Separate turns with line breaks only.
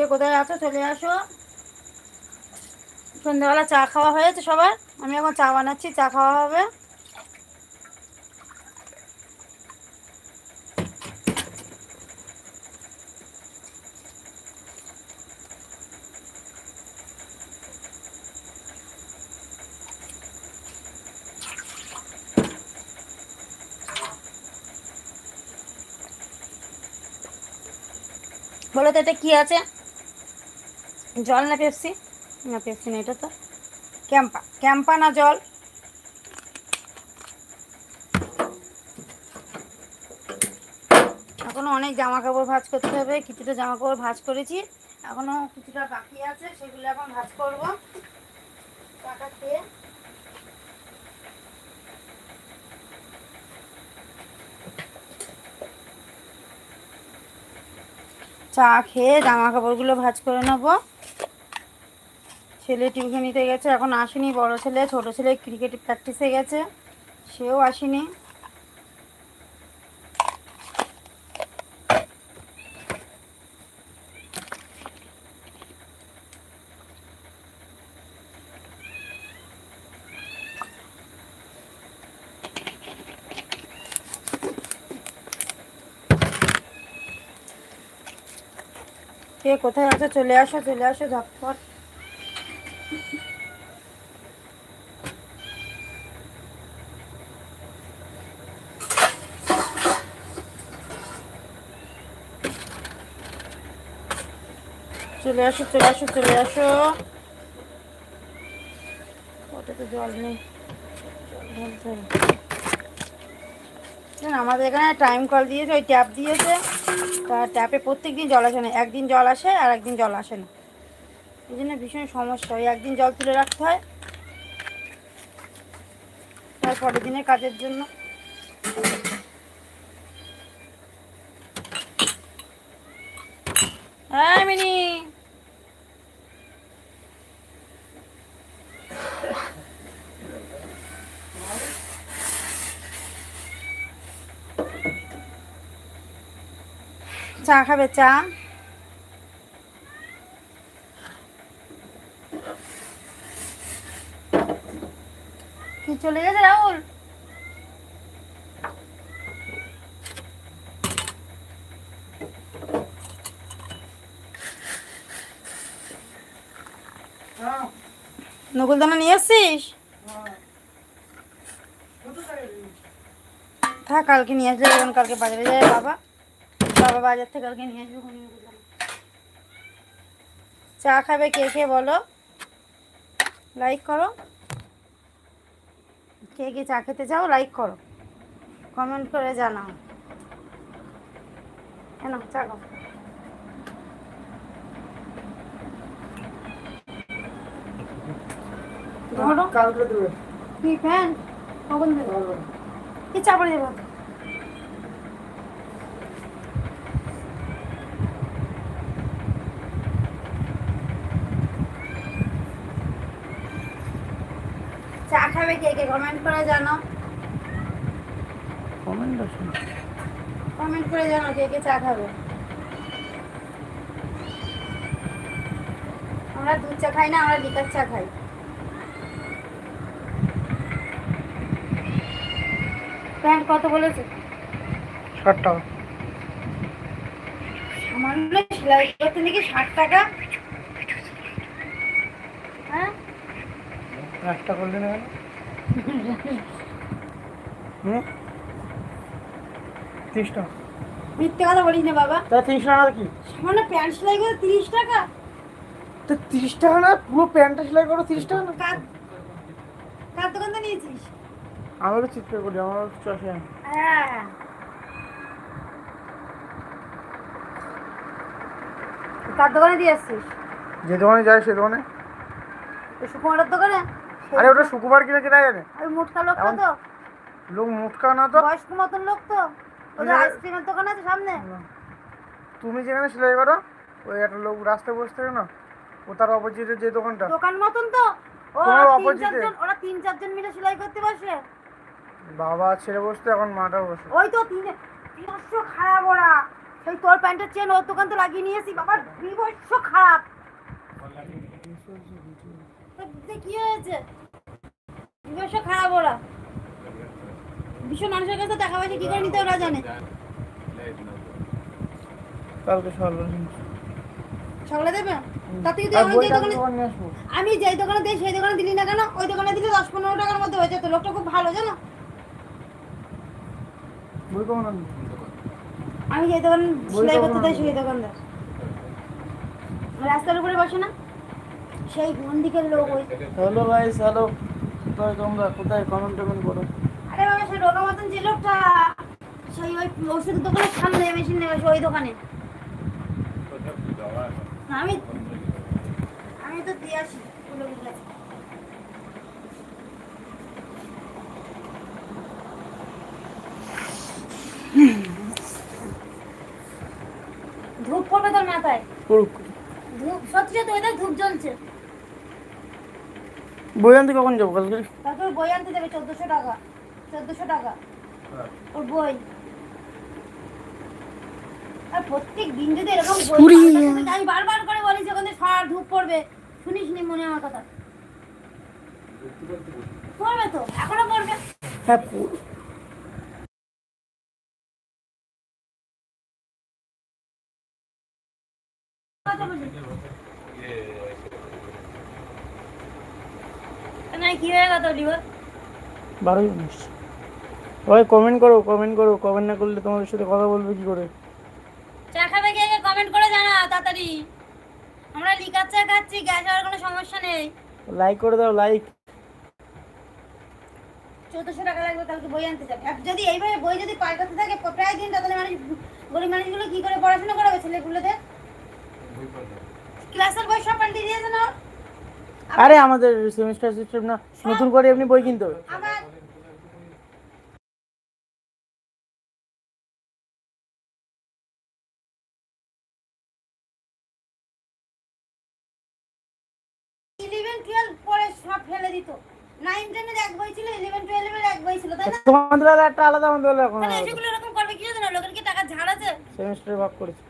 কে কোথায় আছো? চলে আসো। সন্ধ্যাবেলা চা খাওয়া হয়েছে সবার? আমি এখন চা বানাচ্ছি, চা খাওয়া হবে। বলো তো এটা কি আছে? জল না পেপসি? না পেপসি না, এটা তো ক্যাম্পা ক্যাম্পা না জল? এখনও অনেক জামা কাপড় ভাঁজ করতে হবে, কিছুটা জামা কাপড় ভাঁজ করেছি, এখনও কিছুটা বাকি আছে, সেগুলো এখন ভাঁজ করব। টাকা খেয়ে চা খেয়ে জামা কাপড়গুলো ভাঁজ করে নেব। ছেলে টিউশনিতে গেছে, এখন আসেনি, বড় ছেলে, ছোট ছেলে ক্রিকেট প্র্যাকটিসে গেছে, সেও আসেনি। কে কোথায় আছে? চলে আসো চলে আসো, ঝটপট। চলে আসো চলে আসো চলে আসো। ওটাতে জল নেই। আমাদের এখানে টাইম কল দিয়েছে, ওই ট্যাপ দিয়েছে। তা ট্যাপে প্রত্যেক দিন জল আসে না। একদিন জল আসে আর একদিন জল আসে না। এই জন্য ভীষণ সমস্যা। হয় একদিন জল তুলে রাখতে হয়। তারপরের দিনের কাজের জন্য। হ্যাঁ মিনি। চা খাবে চা কি চলে গেছে রাহুল নকুলদানা নিয়ে এসছিস হ্যাঁ কালকে নিয়ে আসবে যখন কালকে বাজারে যায় বাবা বাবা বাজার থেকে কালকে নিয়ে আসবে। চা খাবে কে কে বলো? লাইক করো। কে কে চা খেতে চাও লাইক করো। কমেন্ট করে জানাও। কেন চা খাও। ধরো।
কালকে দেবে।
কি কখন দেবো? কি চা পড়ে দেবো? চা খাবে কে কে? কমেন্ট করে জানো
কমেন্ট
কমেন্ট করে জানো কে কে চা খাবে। আমরা দুধ চা খাই না আমরা লিকার চা খাই। প্যান্ট কত বলেছে?
ষাট টাকা।
সামান্য সেলাই করতে নাকি ষাট টাকা হ্যাঁ
একটা করলে না কেন? হুম? তিরিশ টাকা
মিথ্যে কথা বলিস না বাবা।
তা তিরিশ টাকা কি?
সামান্য প্যান্ট সেলাই করে তিরিশ টাকা।
তো তিরিশ টাকা না পুরো প্যান্টটা সেলাই করো তিরিশ টাকা না
কার কার দোকান থেকে নিয়েছিস?
আমারও চিৎকার করি আমারও চষে আনি
হ্যাঁ। কার দোকানে দিয়ে আসছিস?
যে দোকানে যায় সে দোকানে।
সুকুমারের দোকানে?
আরে ওটা শুক্রবার কিনা কেনা জানে
ওই মুটকা
এমন-
তো।
লোক মুটকা না তো?
বয়স্ক মতন লোক তো। ওদের। আইসক্রিমের দোকান আছে সামনে।
তুমি যেখানে সেলাই করো ওই একটা লোক রাস্তায় বসে থাকে না? ও তার অপোজিটে যে দোকানটা।
দোকান মতন তো। ও
তোমার
চারজন ওরা তিন চারজন মিলে সেলাই করতে বসে।
বাবা ছেড়ে বসতে এখন মাটা বসে।
ওই তো তিন তিনশো খারাপ ওরা। সেই তোর প্যান্টের চেন ওর দোকান তো লাগিয়ে নিয়েছি। বাবা বিভৎস খারাপ। তো কি হয়েছে। খারাপ ওরা। ভীষণ মানুষের কাছে টাকা পয়সা কি করে নিতে ওরা জানে।
কালকে সকালে
সকালে দেবে? তাতে যদি আমি যেই দোকানে আমি যেই দোকানে দিই সেই দোকানে দিলি না কেন? ওই দোকানে দিলে দশ পনেরো টাকার মধ্যে হয়ে যেত। লোকটা খুব ভালো জানো? আমি যেই দোকান সেলাই করতে দেয় সেই দোকানদার। রাস্তার উপরে বসে না? সেই কোন দিকের লোক ওই?
Hello guys hello. কোথায় তোমরা? কোথায়? কমেন্ট টমেন্ট করো।
আরে বাবা সেই রোগা মতন যে লোকটা সেই ওই ওষুধ দোকানের সামনে মেশিন নেবে ওই দোকানে। আমি আমি তো দিয়ে আসি ধূপ পড়বে তোর মাথায়? ধূপ সত্যি ওই ধূপ জ্বলছে।
বই আনতে কখন যাব কালকে?
তারপর বই আনতে দেবে চোদ্দশো টাকা। চোদ্দশো টাকা। ওর বই। আর প্রত্যেক দিন যদি এরকম বই আমি বারবার করে বলি যে ওখানে সার ধূপ পড়বে। শুনিস নি মনে আমার কথা? পড়বে তো এখনও পড়বে।
হ্যাঁ
কথা। না কি হয়ে কথা বলি বল?
বারোই উনিশ। সবাই কমেন্ট করো কমেন্ট করো কমেন্ট না করলে তোমাদের সাথে কথা বলবে কি করে?
চা খাবে কে কমেন্ট করে জানা তাড়াতাড়ি। আমরা লিকার চা খাচ্ছি গ্যাস হওয়ার কোনো সমস্যা নেই।
লাইক করে দাও লাইক
চোদ্দশো টাকা লাগবে কালকে বই আনতে যাবে। আর যদি এইভাবে বই যদি পাল্টাতে থাকে প্রায় দিন তাহলে মানুষ গরিব মানুষগুলো কি করে পড়াশোনা করাবে ছেলেগুলোদের ক্লাসের বই সব পাল্টে দিয়েছে না?
আরে আমাদের সেমিস্টার সিস্টেম না নতুন করে এমনি বই কিনতে হবে।
ইলেভেন টুয়েলভ পরে সব ফেলে দিত। নাইন টেনের এক বই ছিল ইলেভেন টুয়েলভের এক বই ছিল তাই না?
তোমাদের একটা আলাদা আমাদের এখন।
এরকম করবে কি জানো? লোকের কি টাকা ঝাড় আছে?
সেমিস্টার ভাগ করেছি।